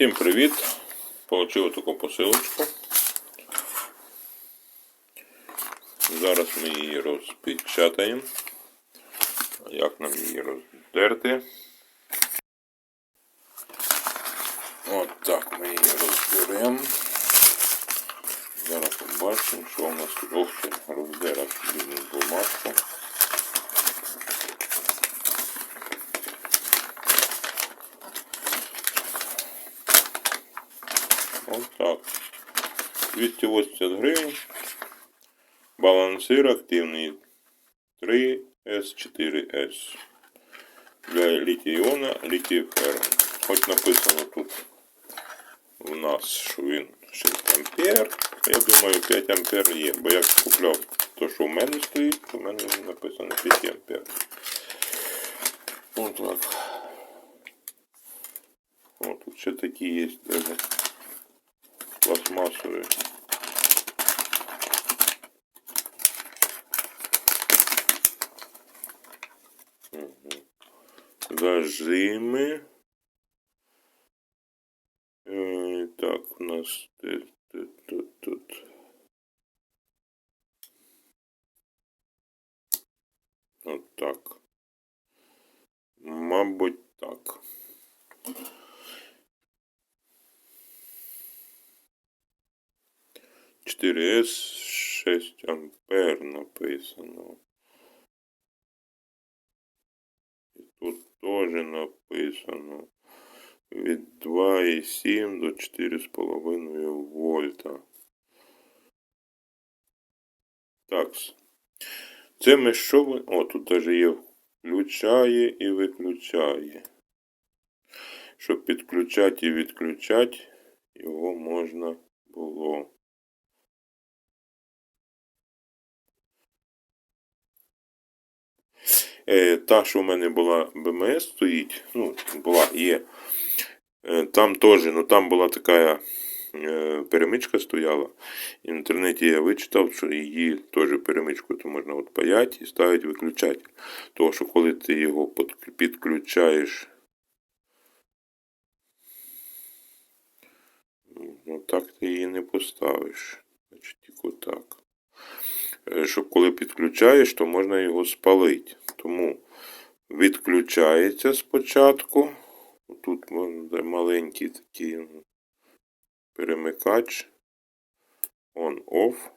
Всім привіт! Получив таку посилочку. Зараз ми її розпечатаємо. Як нам її роздерти? От так ми її розберемо. Зараз побачимо, що у нас тут. Ох ти, роздера бідну бумажку. Ось так. 280 гривень. Балансир активний 3S4S. Для літій-іона, літій-ферм. Хоч написано тут у нас, що він 6 ампер. Я думаю 5 ампер є. Бо я купляв то, що в мене стоїть, то в мене написано 5 ампер. Ось так. О, тут ще такі є пластмассовые. Зажимы. 4С 6 Ампер написано. І тут теж написано. Від 2,7 до 4,5 вольта. Так. Це ми що ви... О, тут даже є включає і виключає. Щоб підключати і відключати, його можна було. Та, що в мене була БМС стоїть, ну, була, є. Е, там теж, ну там була така е, перемичка стояла. В інтернеті я вичитав, що її теж перемичку то можна от паяти і ставити виключати. Тому що коли ти його підключаєш, ну так ти її не поставиш. Значить, тільки так. Е, Щоб коли підключаєш, то можна його спалити. Тому відключається спочатку. Тут маленький такий перемикач. On-off.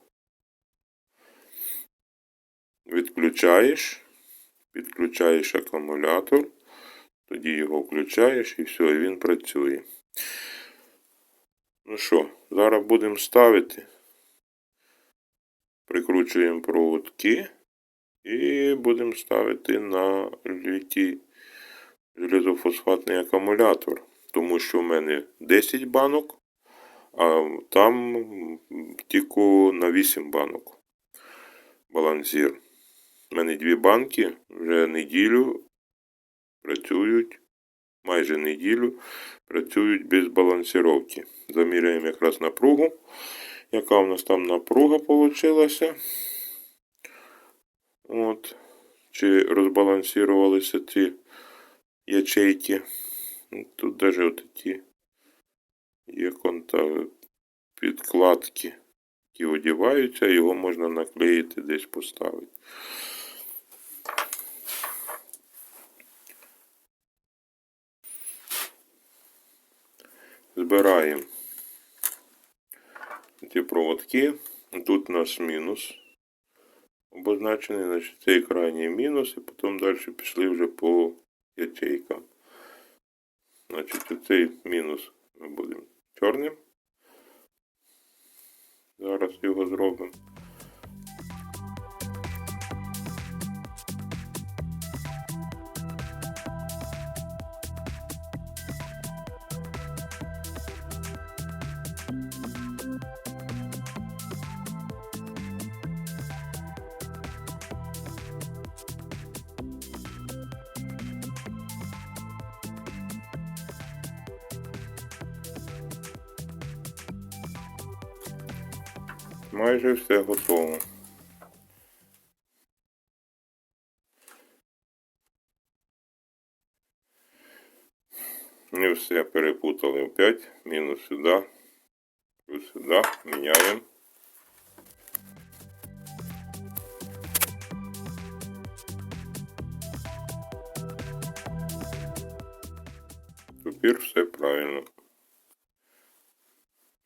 Відключаєш, підключаєш акумулятор, тоді його включаєш і все, і він працює. Ну що, зараз будемо ставити. Прикручуємо проводки і будемо ставити на літій железофосфатний акумулятор. Тому що в мене 10 банок, а там тільки на 8 банок балансір. У мене дві банки вже неділю працюють, майже неділю працюють без балансировки. Заміряємо якраз напругу. Яка у нас там напруга получилася? От. Чи розбалансувалися ці ячейки. Тут даже от ті є конта підкладки, які одіваються, його можна наклеїти десь поставити. Збираємо ті проводки. Тут у нас мінус обозначений, значить цей крайній мінус, і потім далі пішли вже по ячейкам. Значить, оцей мінус ми будемо чорним. Зараз його зробимо. Майже все готово. Не все перепутали опять. Мінус сюди. Плюс сюди. Міняємо. Тепер все правильно.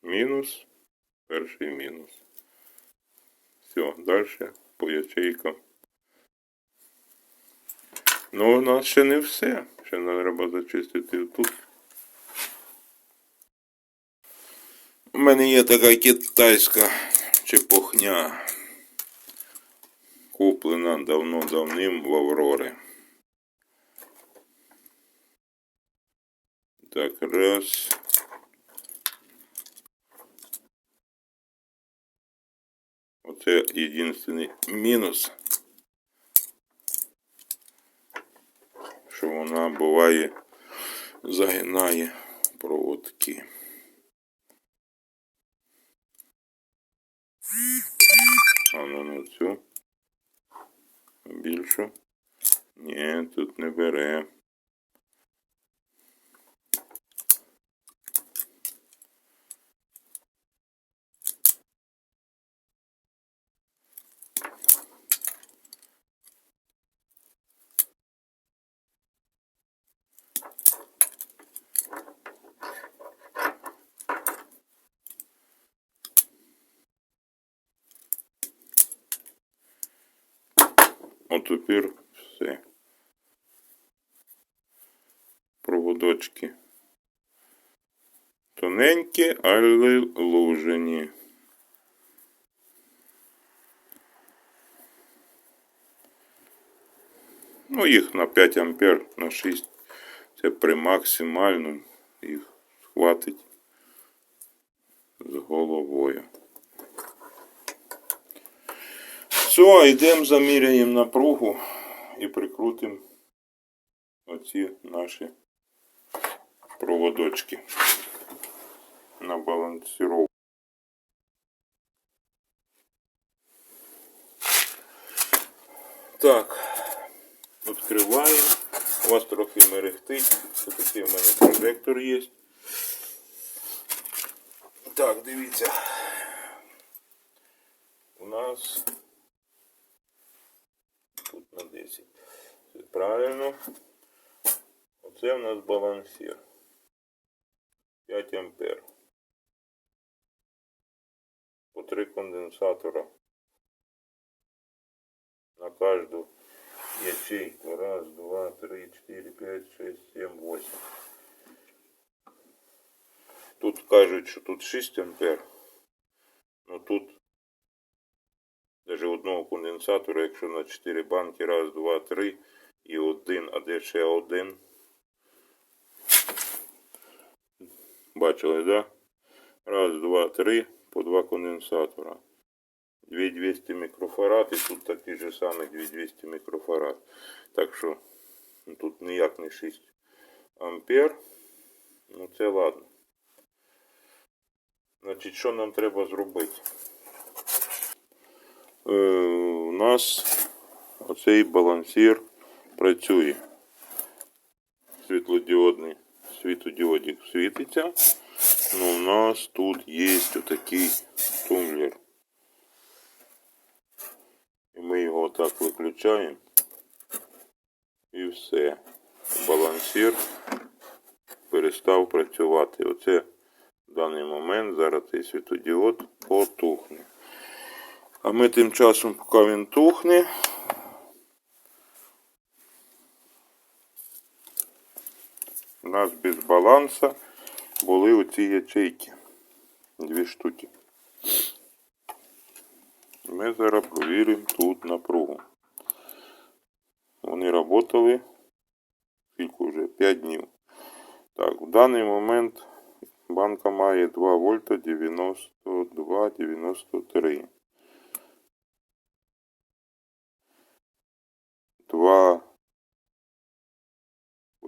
Мінус. Перший мінус. Все, далі по ячейкам. Ну, у нас ще не все. Ще треба зачистити тут. У мене є така китайська чепухня. Куплена давно-давним в Аврори. Так, раз. Оце єдиний мінус. Що вона буває загинає проводки. А ну на цю. Більшу. Ні, тут не бере. От тепер все. Проводочки. Тоненькі, але лужені. Ну, їх на 5 ампер, на 6. Це при максимальному їх хватить з головою. Все, йдемо заміряємо напругу і прикрутимо оці наші проводочки на балансировку. Так, відкриваємо. У вас трохи мерехтить. Ось такий у мене прожектор є. Так, дивіться. У нас тут на 10. Це правильно. Оце у нас балансир. 5 ампер. По 3 конденсатора на каждую ячейку. Раз, два, три, четыре, пять, шесть, семь, восемь. Тут кажуть, що тут 6 ампер. Ну тут даже одного конденсатора, якщо на 4 банки, раз, два, три і один, а де ще один. Бачили, да? Раз, два, три, по два конденсатора. 2200 мікрофарад і тут такий же самий 2200 мікрофарад. Так що ну, тут ніяк не 6 ампер. Ну це ладно. Значить, що нам треба зробити? Е, у нас оцей балансир працює. Світлодіодний світодіодик світиться. Ну, у нас тут є отакий тумблер. І ми його отак виключаємо. І все. Балансир перестав працювати. Оце в даний момент зараз цей світодіод потухне. А ми тим часом, поки він тухне, у нас без баланса були оці ячейки. Дві штуки. Ми зараз провіримо тут напругу. Вони працювали скільки вже 5 днів. Так, в даний момент банка має 2 вольта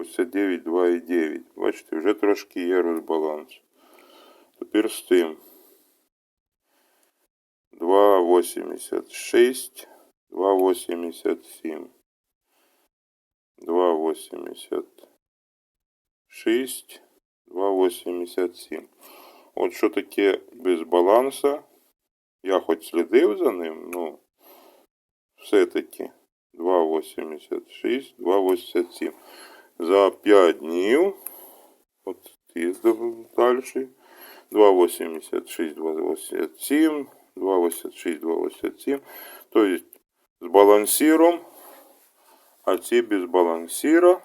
92 93. 2 89, 2,9. Бачите, вже трошки є розбаланс. Тепер з тим. 2,86, 2,87, 2,86, 2,87. От що таке без баланса. Я хоч слідив за ним, ну все-таки 2,86, 2,87. За 5 днів. От їздив далі. 2,86, 2,87, 2,86, 2,87. Тобто з балансиром, а ці без балансира.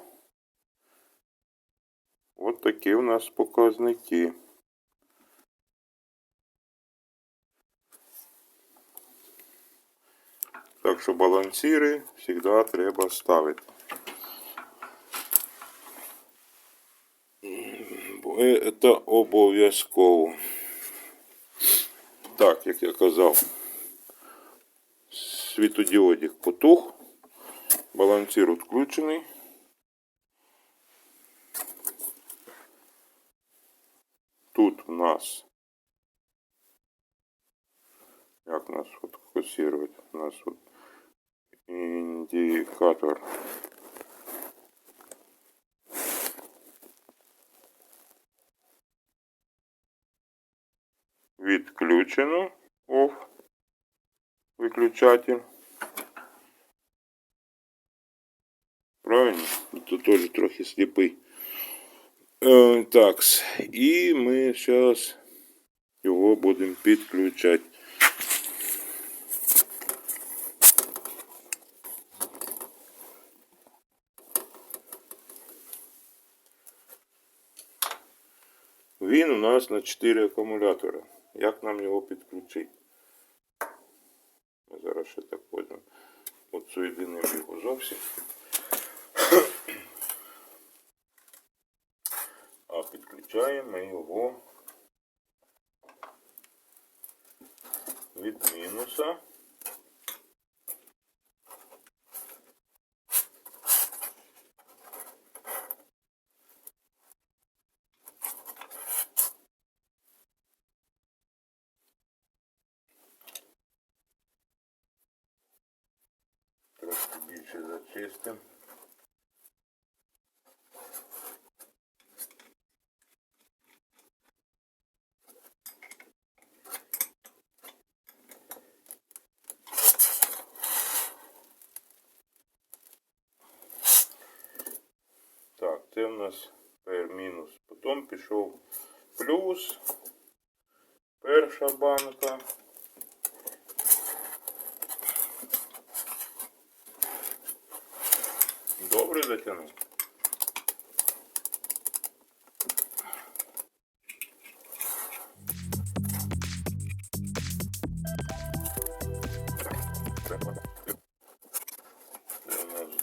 От такі у нас показники. Так що балансири завжди треба ставити. Бо це обов'язково. Так, як я казав, світодіодик потух, балансир відключений. Тут у нас, як нас от фокусировать, у нас от індикатор. Відключено. Оф. Виключатель. Правильно? Тут теж трохи сліпий. Е, так, і ми зараз його будемо підключати. Він у нас на 4 акумулятори. Як нам його підключити? Ми зараз ще так ходимо. От соєдинимо його зовсім. А підключаємо ми його від мінуса. Трошки більше зачистимо. Так, це в нас пер мінус. Потім пішов плюс. Перша банка. Добре затягнув.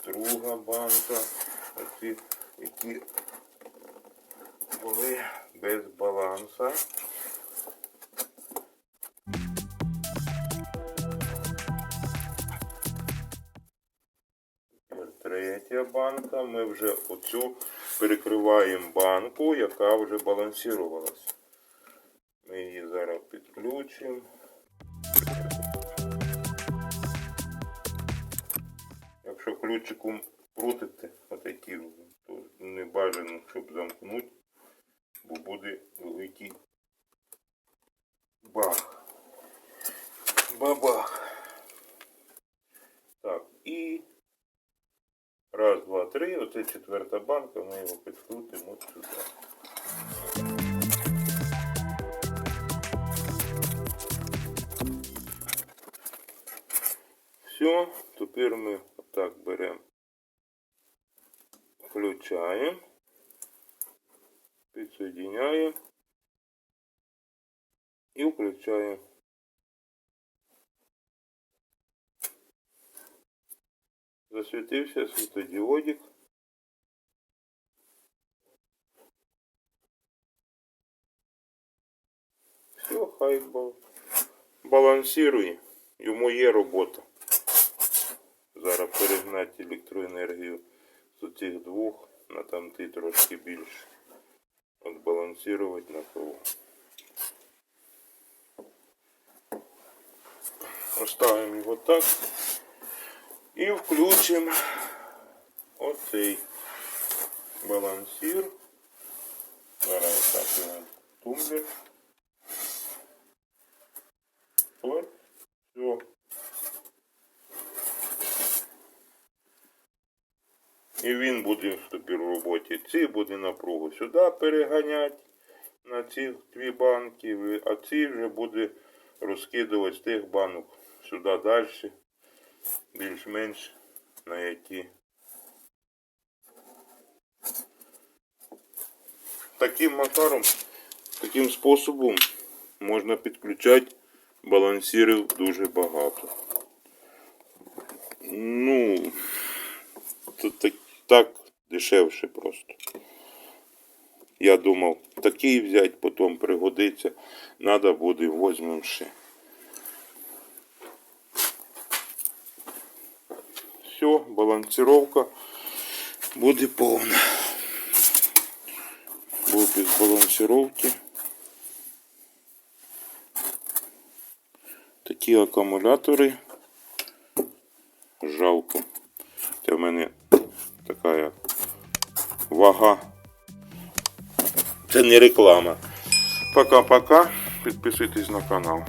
Друга банка. Оці, які були без баланса. Третя банка. Ми вже оцю перекриваємо банку, яка вже балансувалась. Ми її зараз підключимо. Якщо ключиком крутите отакі, не бажано, щоб замкнути, бо буде великий бах. Бабах. Так, і раз, два, три. Оце четверта банка, ми його підкрутимо сюди. Все, тепер ми отак беремо, включаємо, підсоединяємо і включаємо. Засвітився світодіодик. Все, хай бал- балансирує. Йому є робота. Зараз перегнати електроенергію з цих двох на тамти трошки більше. От балансувати на кого. Оставимо його так. І включимо оцей балансир. Закручиваем тумблер. Ой, І він буде тобі в роботі. Ці буде напругу сюди переганяти на ці дві банки, а ці вже буде розкидувати з тих банок сюди далі, більш-менш на які. Таким мотором, таким способом можна підключати балансирів дуже багато. Ну, то так, дешевше просто. Я думав, такий взяти, потім пригодиться. Надо буде, возьмемо ще. Все, балансировка буде повна. Був без балансировки. Такі акумулятори. Жалко. Це в мене така вага. Це не реклама. Пока-пока. Підписуйтесь на канал.